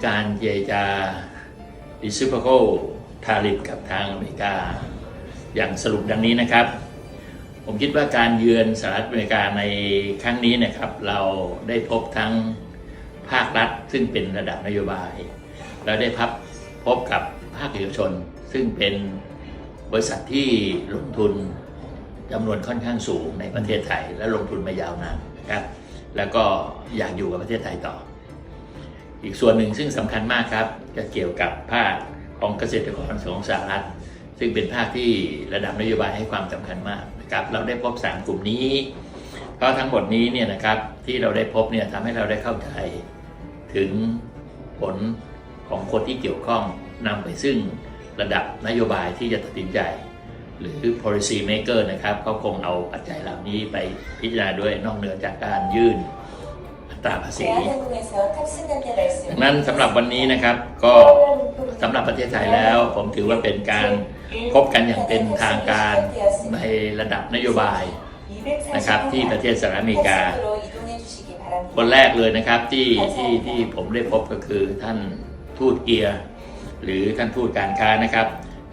เจรจา reciprocal tariff กับทางอเมริกา อย่างสรุปดังนี้นะครับ ผมคิดว่าการเยือนสหรัฐอเมริกาในครั้งนี้นะครับ เราได้พบทั้งภาครัฐ ซึ่งเป็นระดับนโยบาย เราได้พับพบกับภาคเอกชน ซึ่งเป็นบริษัทที่ลงทุนจำนวนค่อนข้างสูงในประเทศไทย และลงทุนมายาวนานนะครับ แล้วก็อยากอยู่กับประเทศไทยต่อ อีกส่วนหนึ่งซึ่งสำคัญมากครับ จะเกี่ยวกับภาคของเกษตรกรของสหรัฐ ซึ่งเป็นภาคที่ระดับนโยบายให้ความสำคัญมากนะครับ เราได้พบสามกลุ่มนี้ เพราะทั้งหมดนี้เนี่ยนะครับที่เราได้พบเนี่ยทำให้เราได้เข้าใจถึงผลของคนที่เกี่ยวข้องนำไปซึ่งระดับนโยบายที่จะตัดสินใจ หรือ policy maker นะครับเขาคงเอาปัจจัยเหล่านี้ไปพิจารณาด้วยนอกเหนือจากการยื่น ตราภาษีนั้นสำหรับวันนี้นะครับก็สำหรับประเทศไทยแล้ว ผมถือว่าเป็นการพบกันอย่างเป็นทางการในระดับนโยบายนะครับที่ประเทศสหรัฐอเมริกา คนแรกเลยนะครับที่ที่ที่ผมได้พบก็คือท่านทูตเกียร์ หรือท่านทูตการค้านะครับ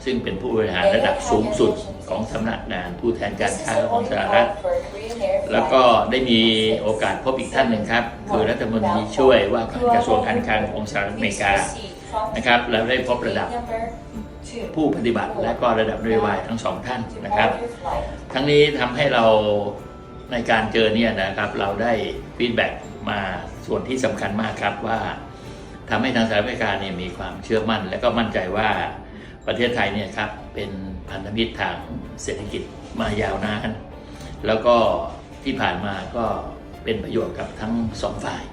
ซึ่งเป็นผู้บริหารระดับสูงสุดของสำนักงานผู้แทนการค้าของสหรัฐ แล้วก็ได้มีโอกาสพบอีกท่านหนึ่งครับ คือรัฐมนตรีช่วยว่าการกระทรวงการคลังของสหรัฐอเมริกานะครับแล้วได้พบระดับผู้ปฏิบัติและก็ระดับนโยบายทั้งสองท่านนะครับ ทั้งนี้ทำให้เราในการเจอเนี่ยนะครับ เราได้ฟีดแบ็กมาส่วนที่สำคัญมากครับว่าทำให้ทางสหรัฐอเมริกาเนี่ยมีความเชื่อมั่น และก็มั่นใจว่า ประเทศไทยเนี่ยครับเป็นพันธมิตรทางเศรษฐกิจมายาวนาน แล้วก็ที่ผ่านมาก็เป็นประโยชน์กับทั้งสองฝ่าย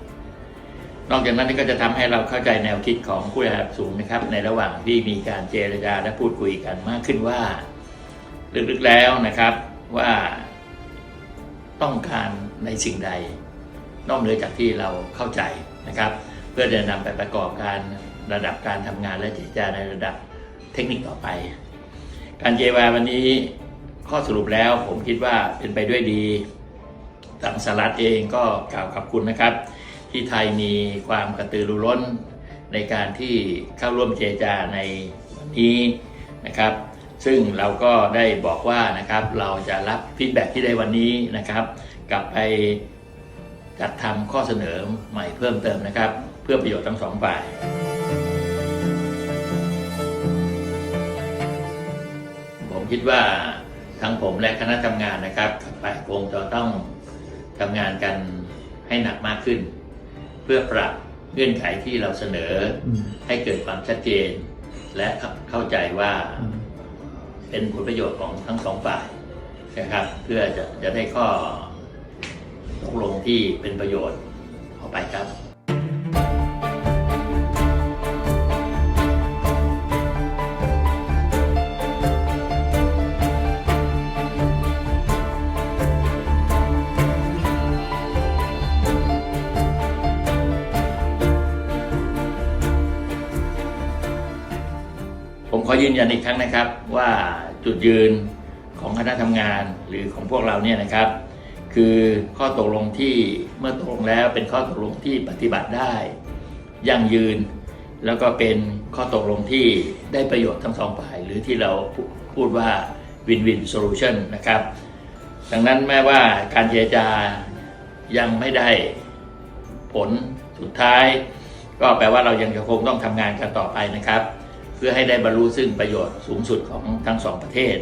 นอกจากนั้นก็จะทำให้เราเข้าใจแนวคิดของผู้ระดับสูงนะครับ ในระหว่างที่มีการเจรจาและพูดคุยกันมากขึ้นว่า ลึกๆแล้วนะครับว่าต้องการในสิ่งใด นอกเหนือจากที่เราเข้าใจนะครับ เพื่อจะนำไปประกอบการระดับการทำงานและเจรจาในระดับ เทคนิคต่อไป การเจรจาวันนี้ข้อสรุปแล้วผมคิดว่าเป็นไปด้วยดีทางสหรัฐเองก็กล่าวขอบคุณนะครับ ที่ไทยมีความกระตือรือร้นในการที่เข้าร่วมเจรจาในวันนี้นะครับ ซึ่งเราก็ได้บอกว่านะครับเราจะรับฟีดแบ็กที่ได้วันนี้นะครับ กลับไปจัดทำข้อเสนอใหม่เพิ่มเติมนะครับ เพื่อประโยชน์ทั้งสองฝ่าย คิดว่าทั้งผมและคณะทำงานนะครับกลับไปคงจะต้องทำงานกันให้หนักมากขึ้น เพื่อปรับเงื่อนไขที่เราเสนออให้เกิดความชัดเจน และเข้าใจว่าเป็นผลประโยชน์ของทั้งสองฝ่ายนะครับ เพื่อจะจะได้ข้อตกลงที่เป็นประโยชน์ออกไปครับ ขอยืนยันอีกครั้งนะครับ ว่าจุดยืนของคณะทำงานหรือของพวกเราเนี่ยนะครับ คือข้อตกลงที่เมื่อตกลงแล้วเป็นข้อตกลงที่ปฏิบัติได้ยั่งยืน แล้วก็เป็นข้อตกลงที่ได้ประโยชน์ทั้งสองฝ่าย หรือที่เราพูดว่า win-win solution นะครับ ดังนั้นแม้ว่าการเจรจายังไม่ได้ผลสุดท้าย ก็แปลว่าเรายังจะคงต้องทำงานกันต่อไปนะครับ พื่อให้ได้บรรลุซึ่งประโยชน์สูงสุดของทั้งสองประเทศ